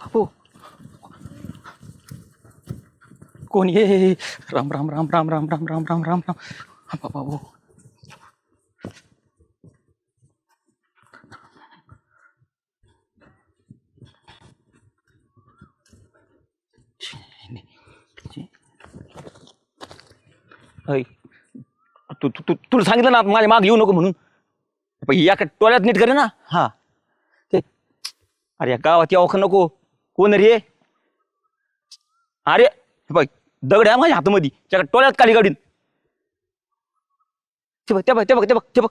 बापू कोण ये राम राम राम राम राम राम राम राम राम राम हा, बाबू अय, तू तू तू तुला सांगितलं ना माझ्या माग येऊ नको म्हणून. पण या का टोळ्यात नीट करे ना. हा. ते अरे या गावात यावं नको? कोण रे? अरे बघ दगड आहे माझ्या हातामध्ये. त्या टोळ्यात काली गाडीन. ते बघ ते बघ ते बघ ते बघ ते बघ.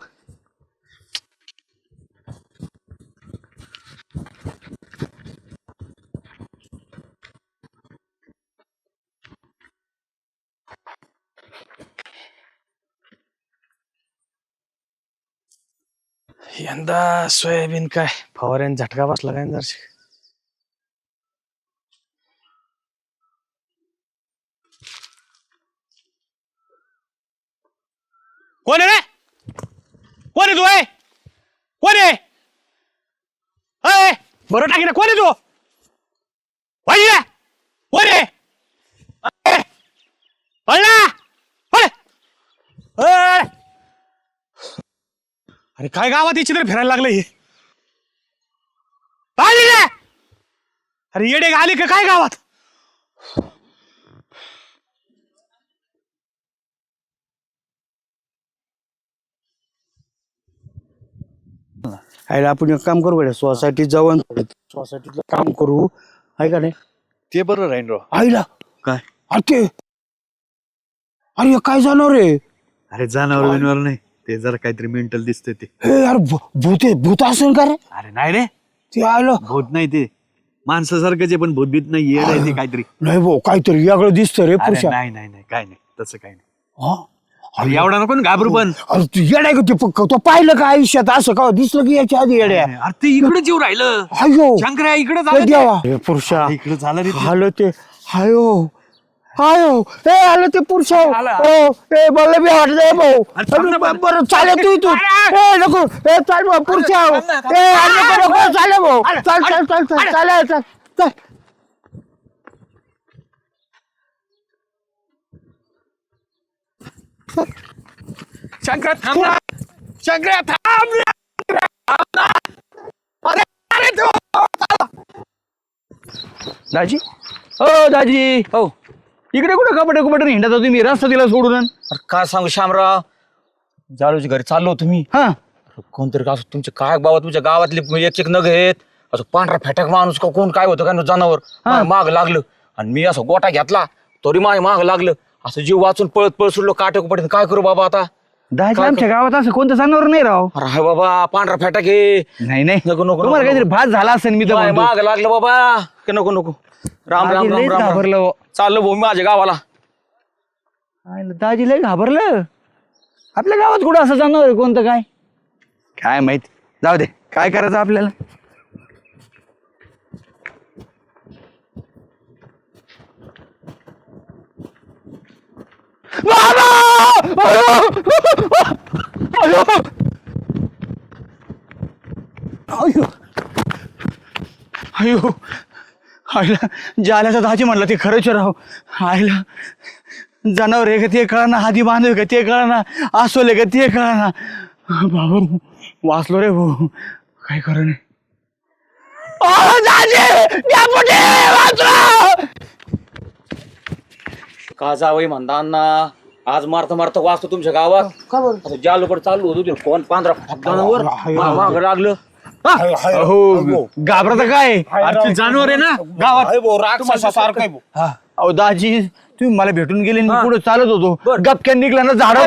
यंदा सोयाबीन काय? फवाऱ्याने झटका बसला काय जरशी कोण आहे रे? कोण आहे तू आहे कोण आहे? अय, बरं टाकी ना कोण आहे तू? पाहिजे कोण आहे? अय, पळ पळ. अय. अरे काय गावात याची तर फिरायला लागलं हे? आली रे! अरे येडे आले का काय गावात? आईला आपण एक काम करू गड्या सोसायटीत जाऊन सोसायटीतलं काम करू. आहे का नाही? ते बरं राहीन राव. आईला! काय? अरे ते अरे हे काय जाणार रे? अरे जनावर बिनवर नाही. ते जरा काहीतरी मेंटल दिसते ते. हे यार भूत आहे भूत असेल का रे? अरे नाही रे. ते आलं. भूत नाही ते. माणसासारखंच आहे पण भूतभीत नाही येड आहे ते काहीतरी. नाही भाऊ काहीतरी वेगळं दिसतं रे अरे पुरुषा नाही नाही नाही काय नाही. तसं काय नाही. हा? अरे एवढा नको ना घाबरू पण. अरे तू येडाय का ते प- तो पाहिलं का आयुष्यात असं का? दिसलं की याच्या आधी येड्या? अरे ते इकडेच येऊ राहिलं. हायो शंकर्या इकडे झालं देवा. हे पुरुषा. इकडे झालं रे ते. ते. हायो हायो ए आलं ते पुरुष हो. ए मला बी वाटत भाऊ अरे अरे, बरं चालेल तू तू ए नको. ए चाल भाऊ पुरुष ए अरे नको. नको चालेल भाऊ. चाल चाल चाल चाल. चालेल चाल चाल. शंकरा थांब ना. शंकरा थांब ना. दाजी? हो दाजी. हो. इकडे कुठं कपडे कुपडे हिंडत होता तुम्ही रस्ता दिला सोडून. अरे काय सांगू श्यामराव जालूच्या घरी चाललो तुम्ही हा. कोणतरी असं तुमचे काय बाबा तुमच्या गावातले एक एक नग आहेत. असं पांढरा फेटाक माणूस का कोण काय होतं काय जनावर. माझ्या माग लागलं. आणि मी असं गोटा घेतला तरी माझ्या माग लागलं. असं जीव वाचून पळत पळत सुटलो काटे कुपडे काय करू बाबा आता? आमच्या गावात असं कोणतं जनावर नाही राव. अरे बाबा पांढरा फेटाक आहे. नाही नाही. नको नको काहीतरी भात झाला असेल मी तर. माग लागलं बाबा. की नको नको. राम राम राम राम राम. घाबरलं हो. चाललो भाऊ मी माझ्या गावाला. दाजी लय घाबरलं. आपल्या गावात कुठं असं आहे कोणतं काय? काय माहीत. जाऊ दे. काय करायचं आपल्याला? अयो! आईला जाल्याचा दाजी म्हणला ते खरंच राव आईला जनावर आहे का ते कळना हादी बांधव का ते कळना असोले का ते कळना. बाबा वाचलो रे भाऊ काय खरं नाही! का जावई म्हणता अण्णा आज मारता मारता वाचतो तुमच्या गावात. आता ज्या लोक चालू होतो ते कोण पांढरा लागलं. हो. घाबरत काय? जानवर आहे ना गावात. हा. अहो दाजी तुम्ही मला भेटून गेले आणि मी पुढे चालत होतो. गपक्यान निघला ना झाड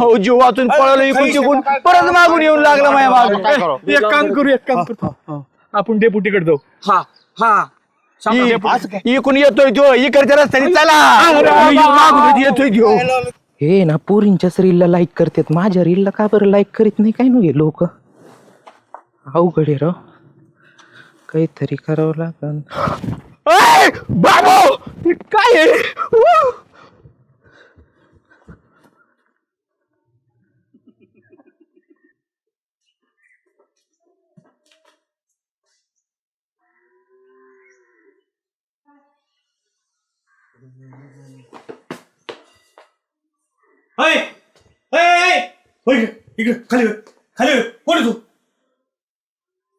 हो जीव वाचून पळालो इकडून तिकडून. परत मागून येऊन लागला माझ्या मागून. एक काम करू एक काम करू. आपण डेपुटीकडे जाऊ. हा हा. इकडून येतोय तो. इकडच्या रस्त्याने चला. मागून येतोय तो. हे ना पोरींच्याच रीलला लाईक करतात. माझ्या रीलला का बरं लाईक करीत नाही? काय नाही लोक? अवघड आहे राव काहीतरी करावं लागन. बाबा काय आहे? अय अय, होय इकडे, इकडे खाली खाली कोण तू?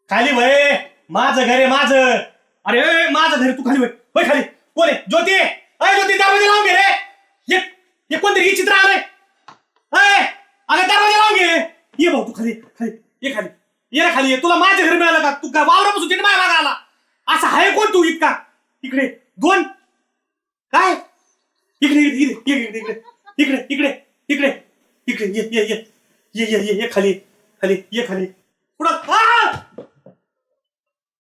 खाली वय. माझं घर आहे माझं. अरे अय, माझं घर तू खाली वय. होय खाली. कोण आहे? ज्योती. अय ज्योती दरवाजा लावून घे रे. ये कोणतरी विचित्र चित्र आलंय. अय अरे दरवाजा लावून घे. ये भाऊ तू खाली खाली. ये खाली. ये ना खाली. ये तुला माझं घर मिळालं का? तू का वावरापासून तिने माझ्या मागं आला. असा आहे कोण तू इतका? इकडे दोन. काय? इकडे इकडे इकडे इकडे इकडे इकडे. इकडे ये ये ये. ये ये ये ये खाली खाली ये खाली. पुढं. आ!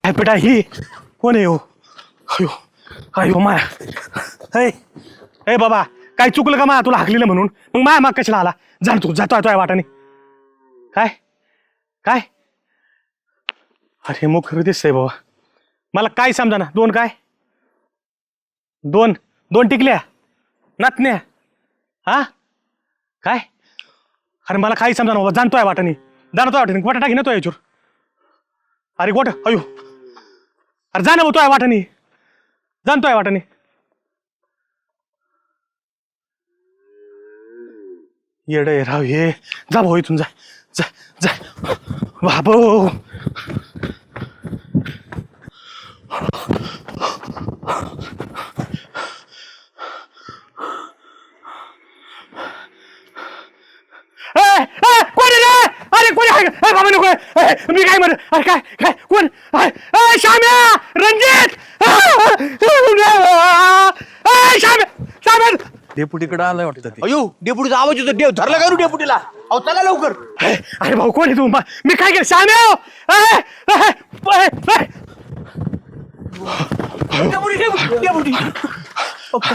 काय बेटा ही? कोण आहे हो? अयो अयो माया. हे ए बाबा काय चुकलं का माया? तुला हाकलेलं म्हणून. मग माया माग कशाला आला? जाण तू जातो तो वाटाने काय? काय? अरे मुख दिसतंय बाबा. मला काय समजा ना दोन काय? दोन. दोन टिकल्या. नातण्या हा? काय? अरे मला काही समजा बाबा जाणतोय वाटाने जाणतोय वाटाने गोटा टाकी ना तो याच्यावर. अरे गोट अयो. अरे जा ना भाऊ तोय वाटाने जाणतोय वाटाने येड राव हे. जा भाऊ इथून जा. जा जा. बाबो ए, ए, कोण आहे रे? अरे कोण आहे ए, बाबा नको ए, मी काय म्हण अरे काय? काय? कोण? श्याम्या! रणजित! ए, श्याम्या! श्याम्या! डेपुटीकडे आलाय वाटतं ते. अयो डेपुटीचा आवाज येतो. देव धरला का डेपुटीला? अहो चला लवकर. अरे भाऊ कोण आहे तू? मा- मी काय केलं? श्याम्या ए, ए, ए. Deputy deputy deputy.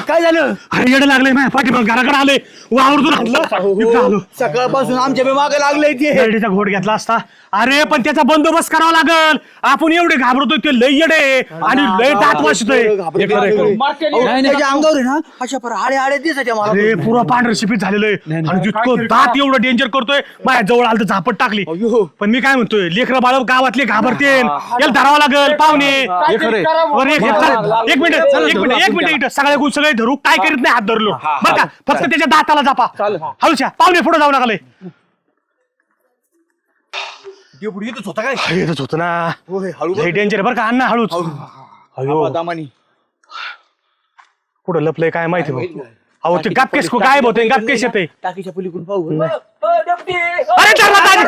काय झालं? अरे येडं लागलंय माझ्या पाठीमाग. घराकडे आले. वावरतून इथं आलो. सकाळपासून आमच्या बी मागे लागलंय ते. दरडीचा घोट घेतला असता. अरे पण त्याचा बंदोबस्त करावा लागल. आपण एवढे घाबरतोय ते लय येडे. आणि लय दात वाचतोय. त्याच्या अंगावर आहे ना अशा पर आडे आडे दिसायच्या मला. अरे पुरा पांढर शिपीत झालेलं आहे. आणि जितकं दात एवढं डेंजर करतोय माझ्या जवळ आलं तर झापट टाकली. पण मी काय म्हणतोय लेकर बाळ गावातले घाबरते याला धरावं लागल पाहुणे. अरे, एक मिनिट एक मिनिट एक मिनिट इथं सगळे गुण सगळे धरू काय करीत नाही हात धरलो. बरं का? फक्त त्याच्या दाताला जापा. हळूच्या पाहुणे पुढे जाऊ नका लय. डेपुटी इथंच होता काय? अरे, येतच होतं ना. होय, हळू लय डेंजर बरं का अण्णा हळूच. अयो. दामानी. पुढं लपलंय काय माहिती भाऊ अहो ते गपकेस काय होते गपकेस येते टाकीच्या पलीकडून पाहू. अरे धरला दाजी.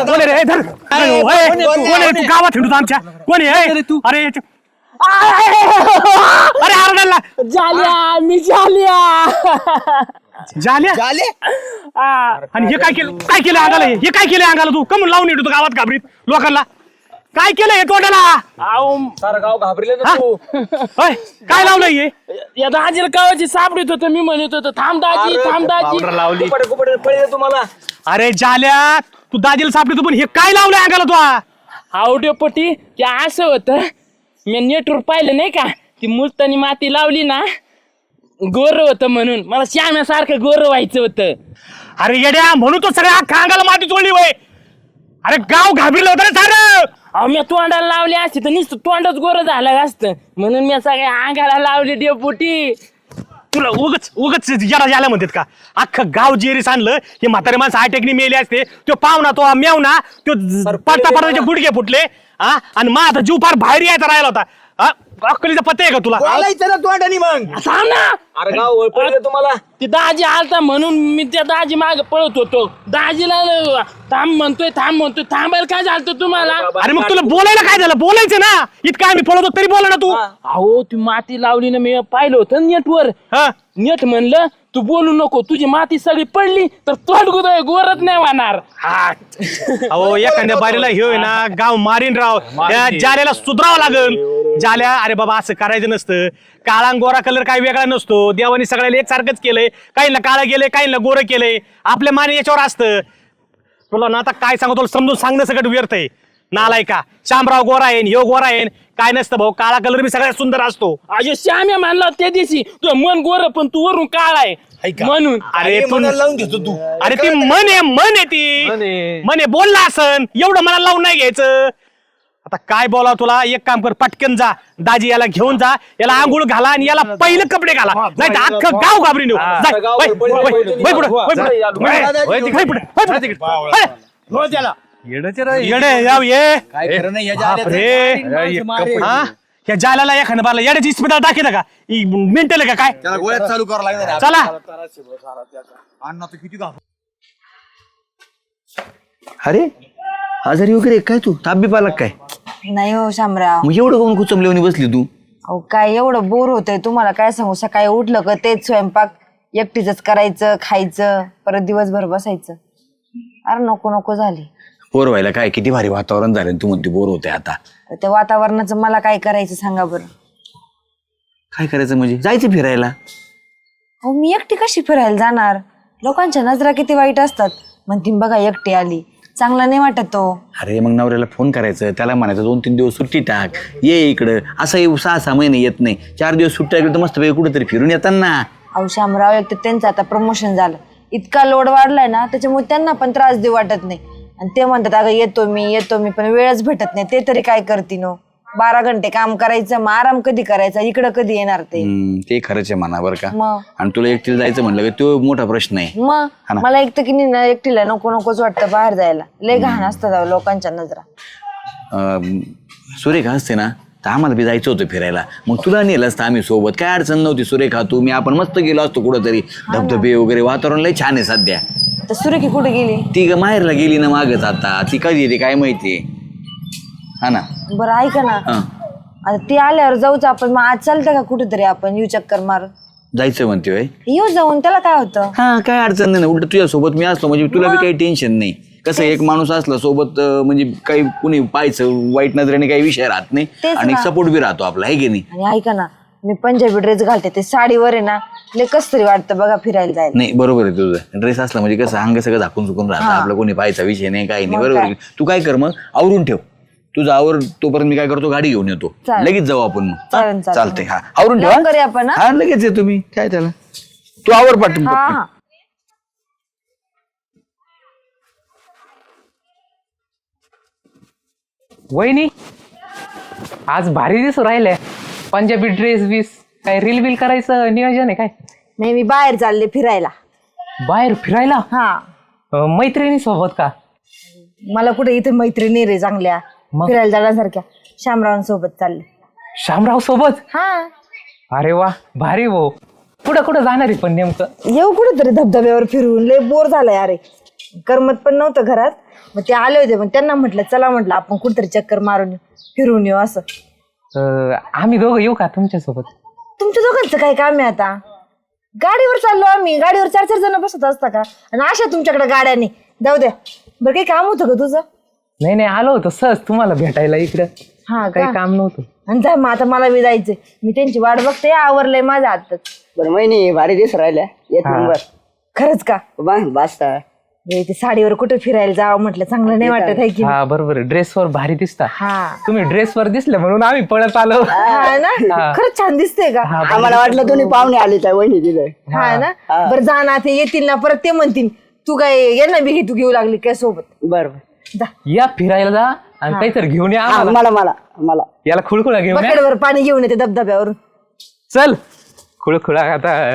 कोण आहे रे? हे धर. अरे हो, हे, कोण आहे तू गावात हिंडतो आमच्या कोण आहे हे? अरे याच्या- अरे आरडायला झाल्या मी झाल्या झाल्या झाले आणि हे काय केलं काय केलं अंगाला हे? हे काय केलं अंगाला तू कमून लावून येतो गावात घाबरीत लोकांना काय केलं हे तोंडाला? अहो सारं गाव घाबरले? होय, काय लावलंय हे? या दाजीला कावाची सापडीत होतं मी म्हणत होतो थांब दाजी थांब दाजी. लावली. कुपडे कुपडे पडले तुम्हाला? अरे जाल्या तू दाजीला सापडी तू पण हे काय लावलंय अंगाला तू? आवडेपटी की असं होतं मी नेटवर पाहिलं नाही का ती मुलतानी माती लावली ना गोर होतं म्हणून. मला श्याम्यासारखं गोर व्हायचं होतं. अरे येड्या म्हणून तो सगळ्या अख्खा अंगाला माती चोळली वय. अरे गाव घाबरलं होतं रे सारं. अहो मी तोंडाला लावली असती तर नुसतं तोंडच गोर झालं असतं. म्हणून मी सगळ्या अंगाला लावली डेपुटी. तुला उगच उगच याला याला म्हणतात का? अख्खं गाव जेरीस आणलं हे म्हातारे माणसं अटॅकनी मेले असते. तो पाहुणा तो मेवना तो पडता पडताचे गुडघे फुटले हा आणि माझा जीव फार बाहेर यायचा राहिला होता. हा अक्कलीचा पत्ता आहे का तुला? बोलायचं ना तोंडानी मग. थांब ना. अरे गाव पडले तुम्हाला? ते दाजी आलता म्हणून मी त्या दाजी माग पळत होतो. दाजीला ल- थांब म्हणतोय थांब म्हणतोय. थांबायला काय झालं तुम्हाला? अरे मग तुला बोलायला काय झालं? बोलायचं ना. इतकं आम्ही पळतो तरी बोला ना तू. अहो ती माती लावली ना मी पाहिलं होतं नेटवर. हा. नेट म्हणलं तू बोलू नको तुझी माती सगळी पडली तर तोंड गुदय गोरच नाही वाहणार. अहो एखाद्या बारीला हे होय ना गाव मारीन राव. त्या जाल्याला सुधरावं लागल जाल्या अरे बाबा असं करायचं नसतं. काळा आणि गोरा कलर काही वेगळा नसतो. देवानी सगळ्याला एकसारखंच केलंय. काहींना काळं केलंय काहींना गोरं केलंय. आपल्या माने याच्यावर असतं. तुला ना आता काय सांगू तुला समजून सांगणं सगळं व्यर्थ आहे. नालाय का शामराव गोरा येईन ह्यो गोरा येईन काय नसतं भाऊ काळा कलर बी सगळ्यात सुंदर असतो. अजय श्याम्या मानला त्या दिवशी तुझं मन गोर पण तू वरून काळ आहे. म्हणून अरे तू मनाला लावून घेतो तू. अरे ती मन आहे मन आहे ती. मन आहे. बोलला असन. एवढं मला लावून नाही घ्यायचं. आता काय बोलाव तुला? एक काम कर पटकन जा. दाजी याला घेऊन जा. याला आंघोळ घाला आणि याला पहिले कपडे घाला. नाही तर अख्खं गाव घाबरी नेऊ जा, पुढं, पुढं, पुढं, पुढं, पुढं. येडे याव ये. बापरे. हा? या जालाला एखादं बाला येड्याची इस्पितळ टाकी का? मेंटल का काय? गोळ्यात चालू करावं लागणार चला. अरे आजारी वगैरे काय तू? ताप बी पाला काय? नाही हो शामराव. मग एवढं कोण कुचमलेवणी बसली तू? अहो काय एवढं बोर होतंय? तुम्हाला काय सांगू? सकाळी उठलं का तेच स्वयंपाक? एकटीच करायचं खायचं परत दिवसभर बसायचं. अरे नको नको झाली. बोर व्हायला काय? किती भारी वातावरण झालं तू म्हणते बोर होते आता. त्या वातावरणाचं मला काय करायचं सांगा बरं. काय करायचं म्हणजे? जायचं फिरायला. अहो मी एकटी कशी फिरायला जाणार? लोकांच्या नजरा किती वाईट असतात. म्हणती बघा एकटी आली. चांगला नाही वाटत तो. अरे मग नवऱ्याला फोन करायचं. त्याला म्हणायचं दोन तीन दिवस सुट्टी टाक. ये इकडं. असं येऊ सहा सहा महिने येत नाही. चार दिवस सुट्ट्या गेलं तर मस्त पैकी कुठेतरी फिरून येतात ना. अहो शामराव एक तर त्यांचं आता प्रमोशन झालं. इतका लोड वाढलाय ना त्याच्यामुळे त्यांना पण त्रास देऊ वाटत नाही. आणि ते म्हणतात अगं येतो मी येतो मी पण वेळच भेटत नाही. ते तरी काय करतीनो? बारा घंटे काम करायचं मग आराम कधी करायचा? इकडं कधी येणार ते? हम्म, ते खरंच आहे म्हणा बरं का. मग? आणि तुला एकटीला जायचं म्हणलं की? तो मोठा प्रश्न आहे. मग. मला एक तर की नाही ना एकटीला नको नकोच वाटतं बाहेर जायला. लय घाण असतात अहो लोकांच्या नजरा. अं, सुरेखा असते ना? तर आम्हाला बी जायचं होतं फिरायला. मग तुला नेलं असतं आम्ही सोबत. काय अडचण नव्हती सुरेखा तू मी आपण मस्त गेलो असतो कुठंतरी. धबधबे वगैरे वातावरण लय छान आहे सध्या. तर सुरेखी कुठे गेली? ती ग माहेरला गेली ना मागच आता. ती कधी येते काय माहिती? हा ना. बरं ऐका ना. हा. आता ती आल्यावर जाऊच आपण. मग आज चालतं का कुठेतरी आपण? येऊ चक्कर मार जायचं म्हणते होय. येऊ जाऊन. त्याला काय होतं? हा काय अडचण नाही ना. उलट तुझ्या सोबत मी असलो म्हणजे तुला बी काही टेन्शन नाही. कसं एक माणूस असला सोबत अं, म्हणजे काही कुणी पाहायचं वाईट नजरेने काही विषय राहत नाही. तेच आणि ना. सपोर्ट बी राहतो आपला आहे की नाही? आणि ऐका ना मी पंजाबी ड्रेस घालते ते साडीवर आहे ना लय कस तरी वाटतं बघा फिरायला जायला. नाही बरोबर आहे तुझं. ड्रेस असला म्हणजे कसं अंग सगळं झाकून चुकून राहतं. आपलं कोणी पाहायचा विषय नाही काही नाही बरोबर? आहे. तू काय कर मग आवरून ठेव. तुझं आवर तोपर्यंत मी काय करतो गाडी घेऊन येतो. चालेल. लगेच जाऊ आपण मग. चालेल, हा. आवरून ठेव लवकर या हा? हा लगेच येतो मी काय त्याला? तू आवर पाठवून हा हा. वहिनी आज भारी दिसू राहिलंय पंजाबी ड्रेस बीस काय रील बिल करायचं नियोजन आहे काय? नाही मी बाहेर चालले फिरायला. बाहेर फिरायला? हा. अं, मैत्रिणी सोबत का? मला कुठे इथे मैत्रिणी रे चांगल्या. मग? फिरायला जाण्यासारख्या. शामरावांसोबत चालले. शामराव सोबत? हा. अरे वा भारी भाऊ कुठं कुठं जाणार आहे पण नेमकं? येऊ कुठेतरी धबधब्यावर फिरून. लय बोर झालाय अरे. करमत पण नव्हतं घरात. मग ते आले होते पण त्यांना म्हटलं चला म्हटलं आपण कुठेतरी चक्कर मारून येऊ फिरून येऊ असं. अं, आम्ही दोघं येऊ का तुमच्यासोबत? तुमच्या दोघांचं काय काम आहे आता? गाडीवर चाललो आम्ही. गाडीवर चार चार जण बसत असता का? आणि अशा तुमच्याकडे गाड्याने. जाऊ द्या बरं काही काम होतं का तुझं? नाही नाही आलो होतो सहज तुम्हाला भेटायला इकडं. हा काही काम नव्हतं. आणि जा मग आता मला बी जायचंय. मी त्यांची वाट बघते आवरलंय माझं आताच बरं महिनी भारी दिस राहिल्या. एक नंबर. खरंच का? बास्ता हे ते साडीवर कुठे फिरायला जावं म्हटलं चांगलं नाही वाटत आहे की हा बरोबर ड्रेसवर भारी दिसता. हा. तुम्ही ड्रेसवर दिसले म्हणून आम्ही पळत आलो. हा ना? खरंच छान दिसतंय का? आम्हाला वाटलं तुम्ही पाहुणे आले त्या वहिनी दिलं हा ना? बरं जा ना ते येतील ना परत ते म्हणतील तू काय यांना बी घे तू घेऊ लागली काय सोबत? बरं जा. या फिरायला जा आणि काहीतरी घेऊन या आम्हाला. मला मला मला. याला खुळखुळा घेऊन या. बकेटवर पाणी घेऊन येते धबधब्यावरून चल. खुळखुळा आता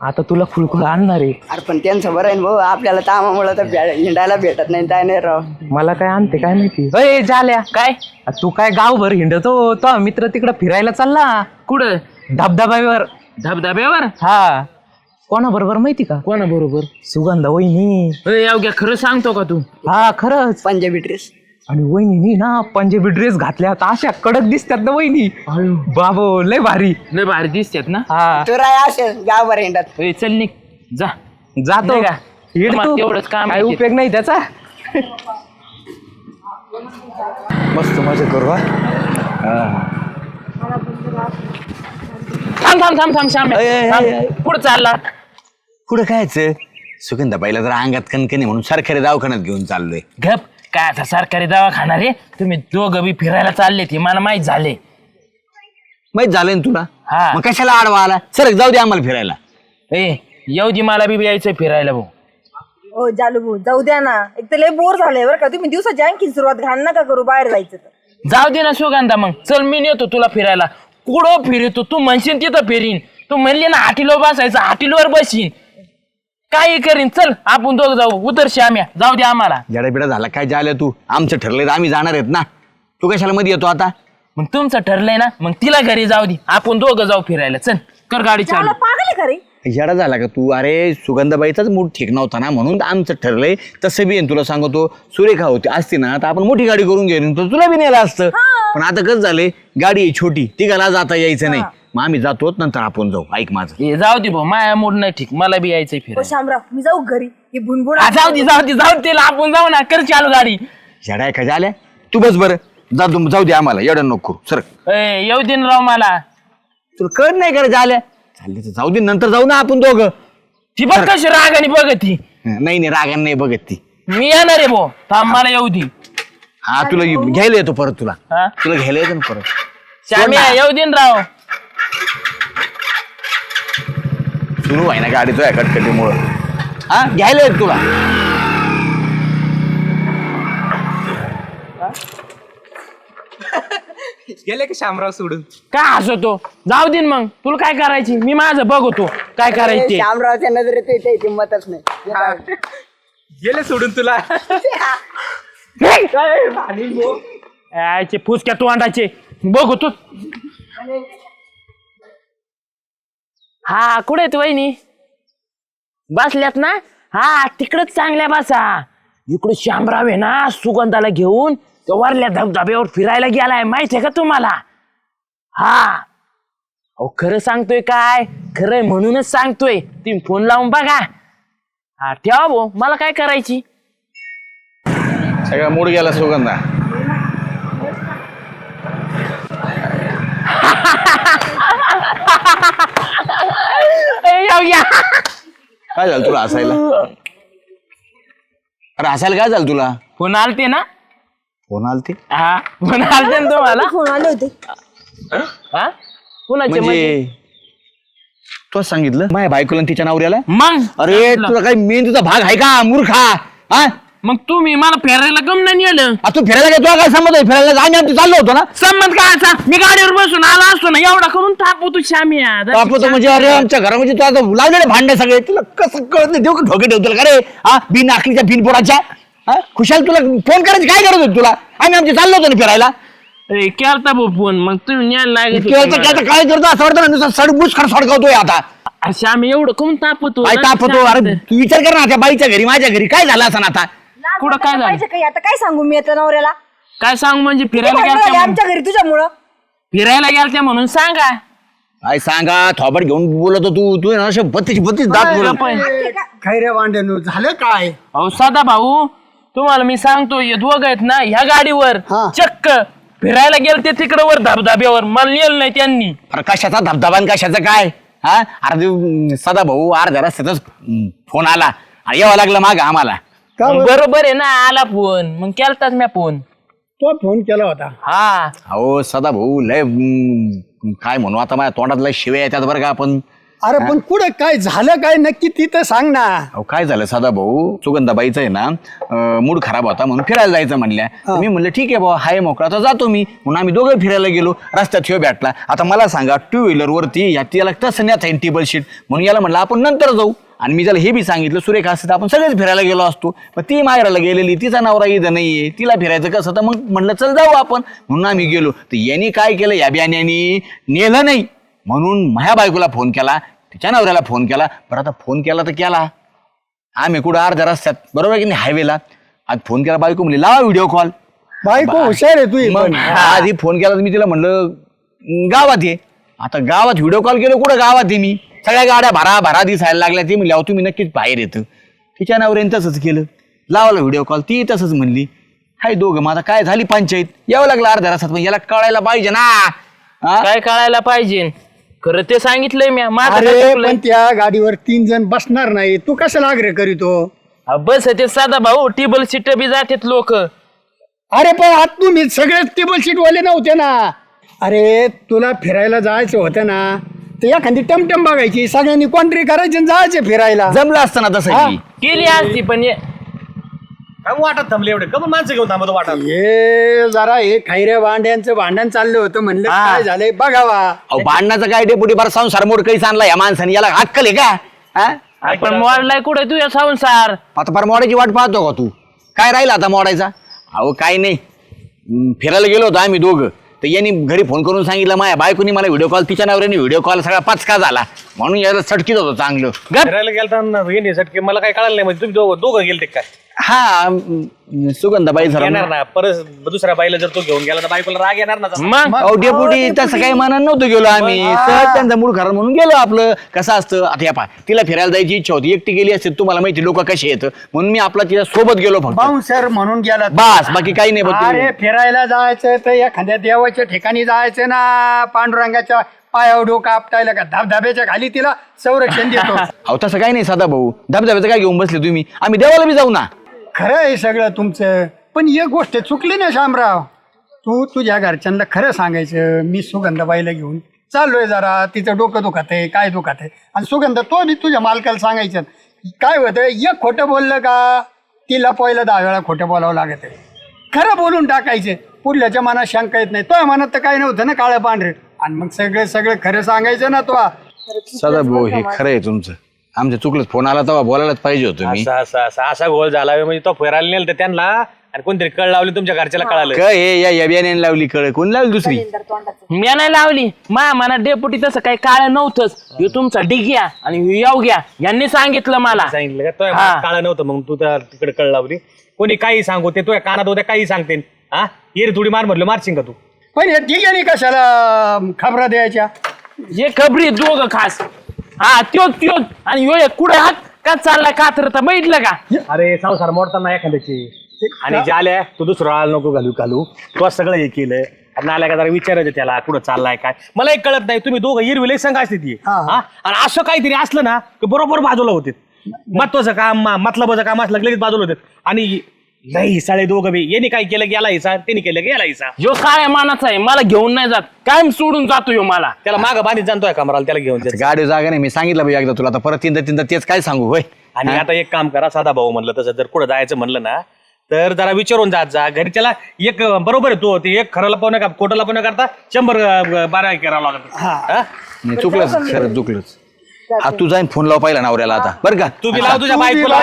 आता तुला खुळखुळा आणणार आहे. अरे पण त्यांचं बरं आहे ना भाऊ. आपल्याला तामामुळं तर भे- हिंडायला भेटत नाही काय नाही राव. मला काय आणते काय माहिती? अय झाल्या काय? तू काय गावभर हिंडतो? तो मित्र तिकडं फिरायला चालला. कुठं? धबधब्यावर. धबधब्यावर? हा. कोणा बरोबर माहिती का? कोणा बरोबर सुगंधा वहिनी. अवघ्या खरं सांगतो का तू? हा खरंच. पंजाबी ड्रेस आणि वहिनी ना पंजाबी ड्रेस घातल्या आता अशा कडक दिसतात ना वहिनी. बाबो लय भारी. लय भारी दिसतात ना? हा. तर असे ए, चल निघ. जा. जातो. नाही का? हिंड तुम्हाला तू. तेवढंच काम काय आहे. उपयोग नाही त्याचा. मस्त मजा करू हा? थांब थांब थांब थांब श्याम. अय, अय. पुढे चालला. पुढं कायचं सुगंधाबाईला जरा अंगात कणकणी म्हणून सरकारी दवाखान्यात घेऊन चाललोय. गप. काय आता सरकारी दवाखाना रे? तुम्ही दोघं बी फिरायला चालले ते मला माहीत झाले. माहीत झालंय ना तुला? हा. मग कशाला आडवा आला? सर जाऊ दे आम्हाला फिरायला. ए येऊ दे मला बी यायचं फिरायला भाऊ. हो जालू भाऊ जाऊ द्या ना. एक तर लय बोर झालंय बरं का. तुम्ही दिवसाची आणखी सुरुवात घाण नका करू बाहेर जायचं तर. जाऊ दे ना सुगंधा मग. चल मी नेतो तुला फिरायला. कुठं फिरतो? तू म्हणशील तिथं फिरीन. तू म्हणली ना हाटीलो बसायचं हाटीलवर बसीन काही करीन? चल आपण दोघ जाऊ. उतर श्याम्या. जाऊ दे आम्हाला. जडाबिडा झाला. काय झालं तू? आमचं ठरलंय तर आम्ही जाणार आहेत ना. तू कशाला मध्ये येतो आता? मग तुमचं ठरलंय ना? मग तिला घरी जाऊ दे. आपण दोघं जाऊ फिरायला. चल कर गाडी चालू. पागल आहे का रे? येडा झाला का तू? अरे सुगंधाबाईचाच मूड ठीक नव्हता ना म्हणून आमचं ठरलंय. तसं बी आहे, तुला सांगतो. सुरेखा होती असती ना तर आपण मोठी गाडी करून घेऊन तर तुला बी नेलं असतं. पण आता कसं झालंय? गाडी आहे छोटी. तिघाला जाता यायचं नाही. मग आम्ही जातो नंतर आपण जाऊ. ऐक माझं. ए, जाऊ दे भाऊ माया मूड नाही ठीक. मला बी यायचंय फिरायला. शामराव मी जाऊ घरी. ही भुनभुन हा, जाऊ दे जाऊ दे जाऊ दे आपण जाऊ ना. कर चालू गाडी. आहे का झाल्या? तू बस बरं. जा तू जाऊ दे आम्हाला. येडं नको. करू सर. ए, येऊ दे ना राव मला. तुला कळ नाही करे झाल्या? चालले तर जाऊ दे नंतर जाऊ ना आपण दोघं. ती बघ कशी रागाने बघ ती. नाही नाही रागान नाही बघत ती. मी येणार आहे भाऊ. थांब मला येऊ दे. हा तुला घ्यायला येतो परत तुला. हा? तुला घ्यायला येतो ना परत. श्याम्या येऊ दे ना राव. सुरू आहे ना गाडी तुझ्या कटकटीमुळं हा घ्यायला येत तुला. गेले का शामराव सोडून? काय हसतो जाऊ दे ना मग. तुला काय करायची? मी माझं बघतो काय करायचं ते. शामरावच्या नजरेत त्याची किंमतच नाही. गेले सोडून तुला. फुसक्या तोंडाचे. बघू तू. हा कुठे आहेत वहिनी? बसल्यात ना? हा तिकडच चांगल्या बसा. इकडे शामराव आहे ना सुगंधाला घेऊन तो वरल्या धबधब्यावर फिरायला गेलाय माहितीये का तुम्हाला? हा. अहो खरं सांगतोय काय? खरंय म्हणूनच सांगतोय. तुम्ही फोन लावून बघा. हा ठेवा भाऊ मला काय करायची? सगळा मूड गेला सुगंधा. काय झालं तुला हसायला? अरे हसायला काय झालं तुला? फोन आलते ना? फोन आलते? हा फोन आलते ना तुम्हाला? फोन आले होते. हा? कुणाचे म्हणजे म्हणजे? तू सांगितलं माझ्या बायकोला आणि तिच्या नवऱ्याला? मग? अरे तुला काही मेंदूचा भाग आहे का मूर्खा? हा? मग तुम्ही मला फिरायला कम नाही नेलं? आ, तू फिरायला काय तुला काय संबंध आहे? फिरायला आम्ही आमचं चाललो होतो ना. संबंध काय असा? मी गाडीवर बसून आला असतो ना एवढा करून तापो तू श्यामी आपण म्हणजे अरे आमच्या घरामध्ये तू आता लावलेले भांडे सगळे तुला कसं कळत? नाही देऊ का ठोके ठेवतो का रे हा बिन आखलीच्या बिन पोराच्या हा? खुशाल तुला फोन करायची काय करत होती तुला? आम्ही आमचे चाललो होतो ना फिरायला. केलता भाऊ फोन मग तुम्ही न्यायला केळचं. काय करतो? असं वाटतं ना नुसतं सडकवतोय आता. श्यामी एवढं करून तापतो काय तापतो अरे तू विचार कर ना त्या बाईच्या घरी माझ्या घरी. काय झालं असं आता? कुठं काय झालं? पाहिजे काही. आता काय सांगू मी आता नवऱ्याला? काय सांग म्हणजे फिरायला भांडण झाले गेलत्या म्हणून- आमच्या घरी तुझ्यामुळं? फिरायला गेलत्या म्हणून सांगा. काय सांगा? थोबड घेऊन बोलत तू. तू आहे ना असे बत्तीस बत्तीस दात बोलत. खैरे वांड्यानो झालं काय? अहो सदा भाऊ तुम्हाला मी सांगतो हे दोघ आहेत ना ह्या गाडीवर हा. चक्क फिरायला गेल ते तिकडे वर धबधब्यावर. मला नेलं नाही त्यांनी. अरे कशाचा धबधबा आणि कशाचं काय? हा? अरे ते, अं, सदा भाऊ अर्ध्या रस्त्यातच फोन आला. आणि यावं लागलं माग आम्हाला. का मग बरोबर आहे ना आला फोन. मग केलताच मी फोन. तो फोन केला होता. हा. अहो सदा भाऊ लय काय म्हणू आता माझ्या तोंडात लय शिवे येतात बरं का आपण. अरे पण कुठं काय झालं काय नक्की तिथं सांग ना. अहो काय झालं सदा भाऊ? सुगंधाबाईचं आहे ना मूड खराब होता म्हणून फिरायला जायचं म्हणल्या. तर मी म्हणलं ठीक आहे बाबा हाय मोकळा तर जातो मी. म्हणून आम्ही दोघं फिरायला गेलो रस्त्यात ह्यो भेटला. आता मला सांगा टू व्हीलर वरती या त्याला तसं नाही टेबल शीट म्हणून याला म्हणलं आपण नंतर जाऊ. आणि मी त्याला हे बी सांगितलं सुरेखा असतं तर आपण सगळेच फिरायला गेलो असतो. पण ती माहेराला गेलेली तिचा नवरा इथं नाहीये तिला फिरायचं कसं? तर मग म्हणलं चल जाऊ आपण. म्हणून आम्ही गेलो. तर यांनी काय केलं? या बियाण्यानी नेलं नाही. म्हणून माझ्या बायकोला फोन केला तिच्या नवऱ्याला फोन केला. बरं आता फोन केला तर केला. आम्ही कुठं अर्ध्या रस्त्यात बरोबर आहे की नाही? हायवेला. आज फोन केला बायको म्हणली लावा व्हिडिओ कॉल. बायको हुशार आहे तू मग आधी फोन केला तर मी तिला म्हणलं "अं, गावात ये. आता गावात व्हिडिओ कॉल केलं कुठं गावात आहे मी? सगळ्या गाड्या भरा भरा दिसायला लागल्या. ती म्हणली अहो तुम्ही नक्कीच बाहेर येतं. तिच्या नवऱ्याने तसंच केलं. लावला व्हिडिओ कॉल ती तसंच म्हणली हाय दोघं मग आता काय झाली पंचायत? यावं लागलं अर्ध्या रस्त्यात पण याला कळायला पाहिजे ना. हा? काय कळायला पाहिजे? खरं ते सांगितलंय मी माझं काय अरे चुकलंय? पण त्या गाडीवर तीन जण बसणार नाही. तू कशाला आग्रह करीतो? हा, बस ते साधा भाऊ टेबल सीट बी जातात लोक. अरे पण आत तुम्ही सगळे टेबल सीट वाले नव्हते ना? अरे तुला फिरायला जायचं होतं ना? तर एखादी टमटम बघायची सगळ्यांनी कॉन्ट्री करायची आणि जायचे फिरायला. जमलं असतं ना तसं. केली असती पण ये- काय वाटत थांबले एवढे? कमन माणसं घेऊन थांबतो वाटत. हे जरा हे खैऱ्या भांड्यांचं भांडण चाललं होतं म्हणलं हा. काय झालंय बघावा. अहो भांडणाचं काय डेपुटी? बरं संसार मोड काही आणला या माणसाने. याला अक्कल आहे का? हा? आपण मोडलाय कुठे तुझ्या संसार? आता फार मोडायची वाट पाहतो का तू? काय राहिला आता मोडायचा? अहो काय नाही. हम्म, फिरायला गेलो होतो आम्ही दोघं. तर यांनी घरी फोन करून सांगितलं माझ्या बायकोनी मला व्हिडिओ कॉल तिच्या नवऱ्याने व्हिडिओ कॉल सगळा पचका झाला. म्हणून याला सटकीत होतो चांगलं. फिरायला गेलता येणे सटके मला काय कळालं नाही म्हणजे तुम्ही दोघं दोघं गेलते काय हा हम्म, सुगंधाबाई येणार सर ना परत दुसऱ्या बाईला जर तो घेऊन गेला तर बायकोला राग येणार ना तसा. मग? अहो डेपुटी तसं काही मनानं नव्हतं गेलो आम्ही. सहज त्यांचा मूड खराब म्हणून गेलो आपलं. कसं असतं आता या पा तिला फिरायला जायची इच्छा होती. एकटी गेली असते तुम्हाला माहिती लोक कशी येतं म्हणून मी आपला तिच्या सोबत गेलो फक्त. बाउन्सर म्हणून गेला तू. बस बाकी काही नाही बघ अरे फिरायला जायचं तर एखाद्या देवाच्या ठिकाणी जायचं ना. पांडुरंगाच्या पायावर डोकं आपटायला का धबधब्याच्या खाली तिला संरक्षण देतो. अहो तसं काही नाही साधा भाऊ. धबधब्याचं काय घेऊन बसले तुम्ही? आम्ही देवाला बी जाऊ ना. खरं आहे सगळं तुमचं. पण एक गोष्ट चुकली ना शामराव. तू तुझ्या घरच्यांना खरं सांगायचं मी सुगंधाबाईला घेऊन चाललोय जरा. तिचं डोकं दुखत आहे काय दुखत आहे? आणि सुगंध तो बी तुझ्या मालकाला सांगायचं. काय होतं एक खोटं बोललं का तिला पहिलं दहा वेळा खोटं बोलावं लागत आहे. खरं बोलून टाकायचे. पुढल्याच्या मनात शंका येत नाही. तो मनात तर काही नव्हतं ना काळं पांढरे. आणि मग सगळे सगळे खरं सांगायचं ना तो. सदा भाऊ हे खरं आहे तुमचं. आमच्या चुकलंच फोन आला तेव्हा बोलायलाच पाहिजे होतं मी. असा असा असा असा गोळ झाला. होय म्हणजे तो फिरायला नेलं तर त्यांना आणि कोणतरी कळ लावली तुमच्या घरच्याला कळालं. काय हे या यबियाने लावली कळ. कोण लावली दुसरी? मी नाही लावली. मा मना डेपुटी तसं काही काळ नव्हतंच. ह्यो तुमचा डिग्या आणि ह्यो याव घ्या. यांनी सांगितलं मला. सांगितलं का? तो हा. काळ नव्हतं मग तू त्या तिकडे कळ लावली. कोणी काही सांगू ते तुझ्या कानात होत्या काही सांगते. हा? ये रे थोडी मार म्हटलं मारशील का तू? पण हे ठीक आहे कशाला खबरा द्यायच्या? हे खबरी दोघं खास. हा त्यो त्यो आणि ह्यो एक कुठे हात का चालला का तर बघितलं का? अरे संसार मोडताना एखाद्याची. आणि जे आल्या तू दुसरं आळ नको घालू घालू. तू सगळं हे केलं. आपण आल्या का जरा विचारायचं त्याला कुठं चाललाय काय? मला एक कळत नाही तुम्ही दोघं हिरविले संघ असते ती. हा आणि असं काहीतरी असलं ना की बरोबर बाजूला होते. महत्वाचं काम मा- मतलबाचं काम असलं की लगेच बाजूला होते. आणि लई साळे दोघं बी. यांनी काय केलं? गेला हिसा. त्यांनी केलं गेला हिसा. ह्यो काय मानाचा आहे. मला घेऊन नाही जात. कायम सोडून जातो ह्यो मला. त्याला मागं बांधित जाणतोय कमराला त्याला घेऊन. गाडी जागा नाही. मी सांगितलं भाई एकदा तुला. आता परत तीनदा तीनदा तेच काय सांगू? होय. आणि आता एक काम करा. साधा भाऊ म्हणलं तसं. जर पुढे जायचं म्हणलं ना तर जरा विचारून जात जा. घरी त्याला एक अं, बरोबर आहे तो. ते एक खरं लपवण्या का खोटं लपवण्या करता शंभर अं, बारा करावं लागत हा? नाही चुकलंच. खरं चुकलंच. हा तू जाईन फोन लाव पाहिला नवऱ्याला आता. बरं का? तू बी लाव तुझ्या तू बी बायकोला.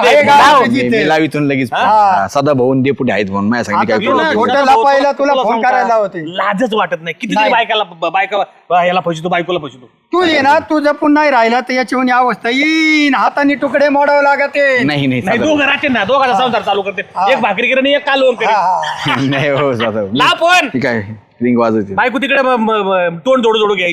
दे. लाव. मी- ते. मी लावितून लगेच. हा, सदा भाऊन डेपुटी आहेत म्हणून माझ्या सांगितलं काय तुला करू खोटं तुला लपायला तुला तुला फोन सांगू का? करायला होते लाजच वाटत नाही. किती नाही. बायकाला ब- बायका याला फसतो बायकोला फसतो तू ये ना तुझं पुन्हा नाही राहिला तर याची होणी अवस्था येईन. हाताने तुकडे मोडावं लागत नाही नाही नाही दोघं राहते ना दोघांचा संसार चालू करते. एक भाकरी करे आणि एक कालवण. नाही हो सदा लाव फोन. ठीक आहे रिंग वाजवते. बायको तिकडे म- म- म- तोंड जोडू जोडू घ्यायची.